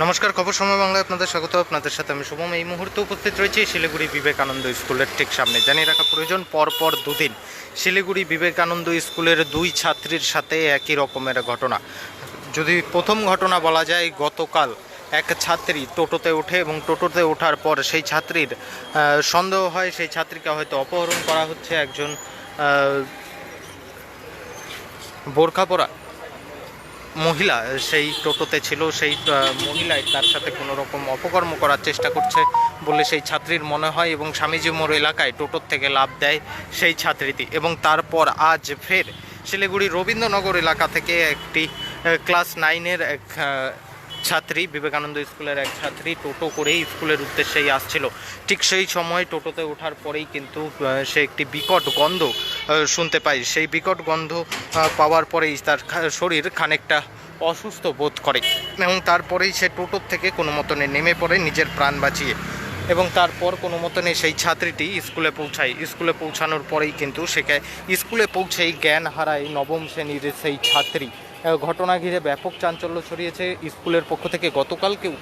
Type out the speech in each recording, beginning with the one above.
নমস্কার, খবর সময় বাংলায় আপনাদের স্বাগত। আপনাদের সাথে আমি শুভম। এই মুহূর্তে উপস্থিত রয়েছি শিলিগুড়ি বিবেকানন্দ স্কুলের ঠিক সামনে। জানিয়ে রাখা প্রয়োজন, পরপর দুদিন শিলিগুড়ি বিবেকানন্দ স্কুলের দুই ছাত্রীর সাথে একই রকমের ঘটনা। যদি প্রথম ঘটনা বলা যায়, গতকাল এক ছাত্রী টোটোতে ওঠে এবং টোটোতে ওঠার পর সেই ছাত্রীর সন্দেহ হয়, সেই ছাত্রীকে হয়তো অপহরণ করা হচ্ছে। একজন বোরখা পরা মহিলা, সেই টোটোতে ছিল, সেই মহিলাই তার সাথে কোনো রকম অপকর্ম করার চেষ্টা করছে বলে সেই ছাত্রীর মনে হয় এবং স্বামীজি মোড় এলাকায় টোটোর থেকে লাভ দেয় সেই ছাত্রীটি এবং তারপর আজ ফের শিলিগুড়ি রবীন্দ্রনগর এলাকা থেকে একটি ক্লাস নাইনের এক ছাত্রী বিবেকানন্দ স্কুলের এক ছাত্রী টোটো করেই স্কুলের উদ্দেশ্যেই আসছিল। ঠিক সেই সময় টোটোতে ওঠার পরেই কিন্তু সে একটি বিকট গন্ধ শুনতে পায়। সেই বিকট গন্ধ পাওয়ার পরেই তার শরীর খানিকটা অসুস্থ বোধ করে এবং তারপরেই সে টোটোর থেকে কোনো মতনে নেমে পড়ে নিজের প্রাণ বাঁচিয়ে এবং তারপর কোনো মতনে সেই ছাত্রীটি স্কুলে পৌঁছায়। স্কুলে পৌঁছানোর পরেই কিন্তু সেকে, স্কুলে পৌঁছেই জ্ঞান হারায় নবম শ্রেণির সেই ছাত্রী ঘটনা ঘিরে ব্যাপক চাঞ্চল্য ছড়িয়েছে স্কুলের পক্ষ থেকে। গতকালকেও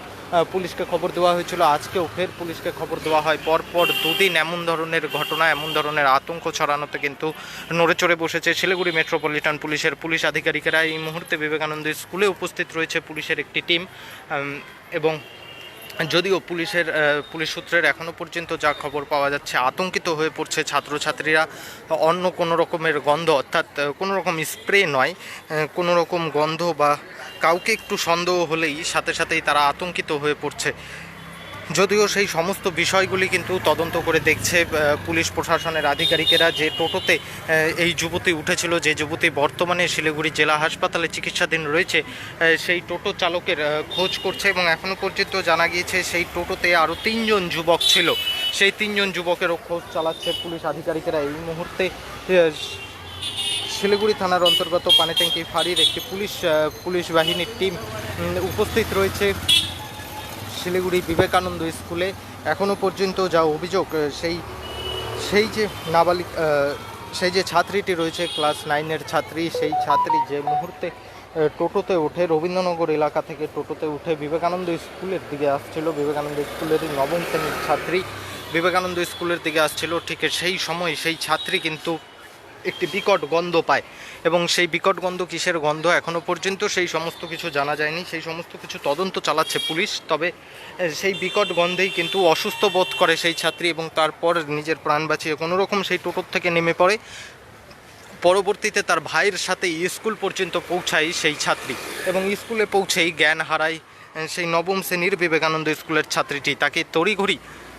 পুলিশকে খবর দেওয়া হয়েছিল। আজকেও ফের পুলিশকে খবর দেওয়া হয়। পরপর দুদিন এমন ধরনের ঘটনা, এমন ধরনের আতঙ্ক ছড়ানোতে কিন্তু নড়ে চড়ে বসেছে শিলিগুড়ি মেট্রোপলিটন পুলিশের পুলিশ আধিকারিকেরা। এই মুহূর্তে বিবেকানন্দ স্কুলে উপস্থিত রয়েছে পুলিশের একটি টিম এবং যদিও পুলিশের পুলিশ সূত্রের এখনও পর্যন্ত যা খবর পাওয়া যাচ্ছে, আতঙ্কিত হয়ে পড়ছে ছাত্রছাত্রীরা। অন্য কোনো রকমের গন্ধ, অর্থাৎ কোনো রকম স্প্রে নয় কোনো রকম গন্ধ বা কাউকে একটু সন্দেহ হলেই সাথে সাথেই তারা আতঙ্কিত হয়ে পড়ছে। যদিও সেই সমস্ত বিষয়গুলি কিন্তু তদন্ত করে দেখছে পুলিশ প্রশাসনের আধিকারিকেরা। যে টোটোতে এই যুবতী উঠেছিল, যে যুবতী বর্তমানে শিলিগুড়ি জেলা হাসপাতালে চিকিৎসাধীন রয়েছে সেই টোটো চালকের খোঁজ করছে এবং এখনও পর্যন্ত জানা গিয়েছে সেই টোটোতে আরও তিনজন যুবক ছিল। সেই তিনজন যুবকেরও খোঁজ চালাচ্ছে পুলিশ আধিকারিকেরা। এই মুহূর্তে শিলিগুড়ি থানার অন্তর্গত পানিট্যাঙ্কি ফাঁড়ির একটি পুলিশ পুলিশ বাহিনীর টিম উপস্থিত রয়েছে। শিলিগুড়ি বিবেকানন্দ স্কুলে এখনও পর্যন্ত যা অভিযোগ সেই সেই যে নাবালিক সেই যে ছাত্রীটি রয়েছে, ক্লাস নাইনের ছাত্রী, সেই ছাত্রী যে মুহূর্তে টোটোতে ওঠে রবীন্দ্রনগর এলাকা থেকে টোটোতে উঠে বিবেকানন্দ স্কুলের দিকে আসছিল। বিবেকানন্দ স্কুলেরই নবম শ্রেণির ছাত্রী বিবেকানন্দ স্কুলের দিকে আসছিল। ঠিক সেই সময় সেই ছাত্রী কিন্তু একটি বিকট গন্ধ পায়। এবং সেই বিকট গন্ধ কিসের গন্ধ এখনও পর্যন্ত সেই সমস্ত কিছু জানা যায়নি। সেই সমস্ত কিছু তদন্ত চালাচ্ছে পুলিশ। তবে সেই বিকট গন্ধেই কিন্তু অসুস্থ বোধ করে সেই ছাত্রী এবং তারপর নিজের প্রাণ বাঁচিয়ে কোনো রকম সেই টোটোর থেকে নেমে পড়ে। পরবর্তীতে তার ভাইয়ের সাথে স্কুল পর্যন্ত পৌঁছায় সেই ছাত্রী এবং স্কুলে পৌঁছেই জ্ঞান হারায় সেই নবম শ্রেণির বিবেকানন্দ স্কুলের ছাত্রীটি। তাকে তড়িঘড়ি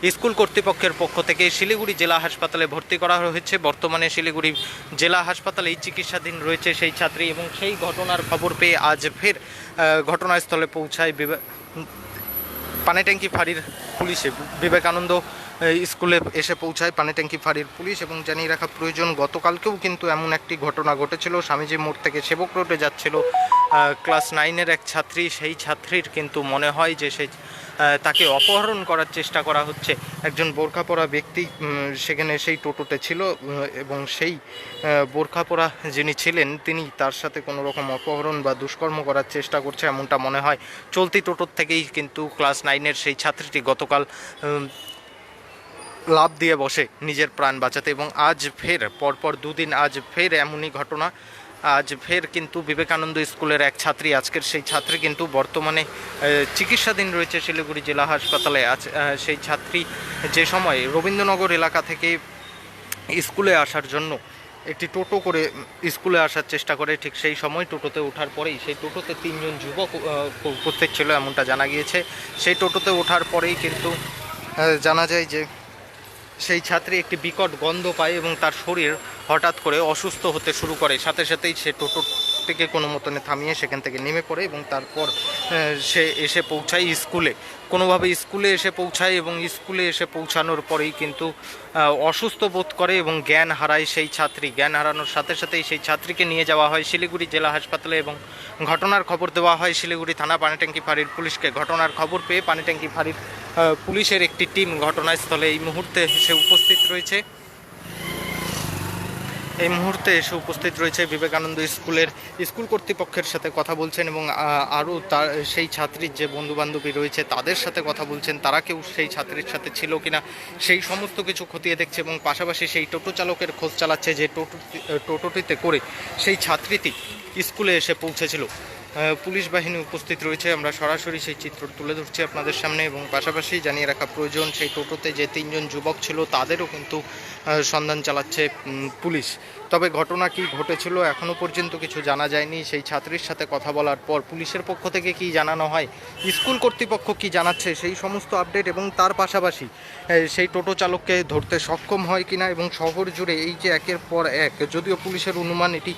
স্কুল কর্তৃপক্ষের পক্ষ থেকে শিলিগুড়ি জেলা হাসপাতালে ভর্তি করা হয়েছে। বর্তমানে শিলিগুড়ি জেলা হাসপাতালেই চিকিৎসাধীন রয়েছে সেই ছাত্রী এবং সেই ঘটনার খবর পেয়ে আজ ফের ঘটনাস্থলে পৌঁছায় পানিট্যাঙ্কি ফাঁড়ির পুলিশে। বিবেকানন্দ স্কুলে এসে পৌঁছায় পানিট্যাঙ্কি ফাঁড়ির পুলিশ এবং জানিয়ে রাখা প্রয়োজন, গতকালকেও কিন্তু এমন একটি ঘটনা ঘটেছিল। স্বামীজি মোড় থেকে সেবক রোডে যাচ্ছিল। ক্লাস নাইনের এক ছাত্রী, সেই ছাত্রীর কিন্তু মনে হয় যে সেই তাকে অপহরণ করার চেষ্টা করা হচ্ছে। একজন বোরখা পরা ব্যক্তি সেখানে সেই টোটোতে ছিল এবং সেই বোরখা পরা যিনি ছিলেন, তিনি তার সাথে কোনো রকম অপহরণ বা দুষ্কর্ম করার চেষ্টা করছে এমনটা মনে হয়। চলতি টোটোর থেকেই কিন্তু ক্লাস নাইনের সেই ছাত্রীটি গতকাল লাভ দিয়ে বসে নিজের প্রাণ বাঁচাতে এবং আজ ফের, পরপর দুদিন আজ ফের এমনই ঘটনা আজ ফের কিন্তু বিবেকানন্দ স্কুলের এক ছাত্রী, আজকের সেই ছাত্রী কিন্তু বর্তমানে চিকিৎসাধীন রয়েছে শিলিগুড়ি জেলা হাসপাতালে। আজ সেই ছাত্রী যে সময় রবীন্দ্রনগর এলাকা থেকে স্কুলে আসার জন্য একটি টোটো করে স্কুলে আসার চেষ্টা করে, ঠিক সেই সময় টোটোতে ওঠার পরেই, সেই টোটোতে তিনজন যুবক উপস্থিত ছিল এমনটা জানা গিয়েছে। সেই টোটোতে ওঠার পরেই কিন্তু জানা যায় যে সেই ছাত্রী একটি বিকট গন্ধ পায় এবং তার শরীর হঠাৎ করে অসুস্থ হতে শুরু করে। সাথে সাথেই সে টোটোটিকে কোনো মতনে থামিয়ে সেখান থেকে নেমে পড়ে এবং তারপর সে এসে পৌঁছায় স্কুলে। কোনোভাবে স্কুলে এসে পৌঁছায় এবং স্কুলে এসে পৌঁছানোর পরেই কিন্তু অসুস্থ বোধ করে এবং জ্ঞান হারায় সেই ছাত্রী। জ্ঞান হারানোর সাথে সাথেই সেই ছাত্রীকে নিয়ে যাওয়া হয় শিলিগুড়ি জেলা হাসপাতালে এবং ঘটনার খবর দেওয়া হয় শিলিগুড়ি থানা পানিট্যাঙ্কি ফাঁড়ির পুলিশকে। ঘটনার খবর পেয়ে পানিট্যাঙ্কি ফাঁড়ির পুলিশের একটি টিম ঘটনাস্থলে এই মুহূর্তে এসে উপস্থিত রয়েছে। এই মুহূর্তে এসে উপস্থিত রয়েছে বিবেকানন্দ স্কুলের স্কুল কর্তৃপক্ষের সাথে কথা বলছেন এবং আরও তার, সেই ছাত্রীর যে বন্ধু বান্ধবী রয়েছে তাদের সাথে কথা বলছেন। তারা কেউ সেই ছাত্রীর সাথে ছিল কিনা সেই সমস্ত কিছু খতিয়ে দেখছে এবং পাশাপাশি সেই টোটো চালকের খোঁজ চালাচ্ছে যে টোটো টোটোটিতে করে সেই ছাত্রীটি স্কুলে এসে পৌঁছেছিল। পুলিশ বাহিনী উপস্থিত রয়েছে। আমরা সরাসরি সেই চিত্র তুলে ধরছি আপনাদের সামনে এবং পাশাপাশি জানিয়ে রাখা প্রয়োজন, সেই টোটোতে যে তিনজন যুবক ছিল, তাদেরও কিন্তু সন্ধান চালাচ্ছে পুলিশ। তবে ঘটনা কি ঘটেছিল এখনও পর্যন্ত কিছু জানা যায়নি। সেই ছাত্রীর সাথে কথা বলার পর পুলিশের পক্ষ থেকে কি জানানো হয়? স্কুল কর্তৃপক্ষ কি জানাচ্ছে? সেই সমস্ত আপডেট এবং তার পাশাপাশি সেই টোটো চালককে ধরতে সক্ষম হয় কিনা এবং শহর জুড়ে এই যে একের পর এক, যদিও পুলিশের অনুমান এটি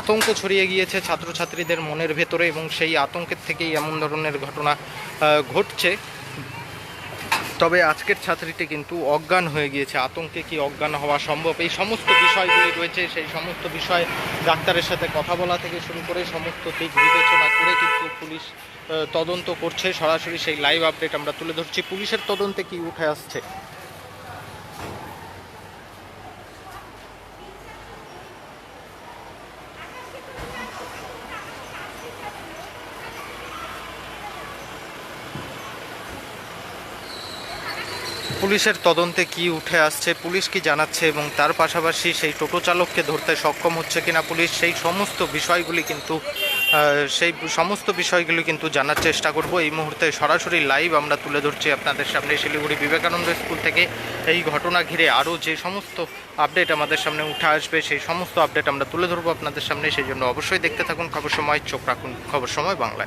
আতঙ্ক ছড়িয়ে গিয়েছে ছাত্রছাত্রীদের মনের ভেতরে এবং সেই আতঙ্কের থেকেই এমন ধরনের ঘটনা ঘটছে। তবে আজকের ছাত্রীটি কিন্তু অজ্ঞান হয়ে গিয়েছে। আতঙ্কে কি অজ্ঞান হওয়া সম্ভব? এই সমস্ত বিষয়গুলি রয়েছে, সেই সমস্ত বিষয় ডাক্তারের সাথে কথা বলা থেকে শুরু করে সমস্ত দিক বিবেচনা করে কিন্তু পুলিশ তদন্ত করছে। সরাসরি সেই লাইভ আপডেট আমরা তুলে ধরছি। পুলিশের তদন্তে কি উঠে আসছে? পুলিশের তদন্তে কি উঠে আসছে, পুলিশ কি জানাচ্ছে এবং তার পাশাপাশি সেই টোটো চালককে ধরতে সক্ষম হচ্ছে কিনা পুলিশ, সেই সমস্ত বিষয়গুলি কিন্তু সেই সমস্ত বিষয়গুলি কিন্তু জানার চেষ্টা করব। এই মুহূর্তে সরাসরি লাইভ আমরা তুলে ধরছি আপনাদের সামনে শিলিগুড়ি বিবেকানন্দ স্কুল থেকে। এই ঘটনা ঘিরে আরও যে সমস্ত আপডেট আমাদের সামনে উঠে আসবে, সেই সমস্ত আপডেট আমরা তুলে ধরবো আপনাদের সামনে। সেই জন্য অবশ্যই দেখতে থাকুন খবর সময়, চোখ রাখুন খবর সময় বাংলায়।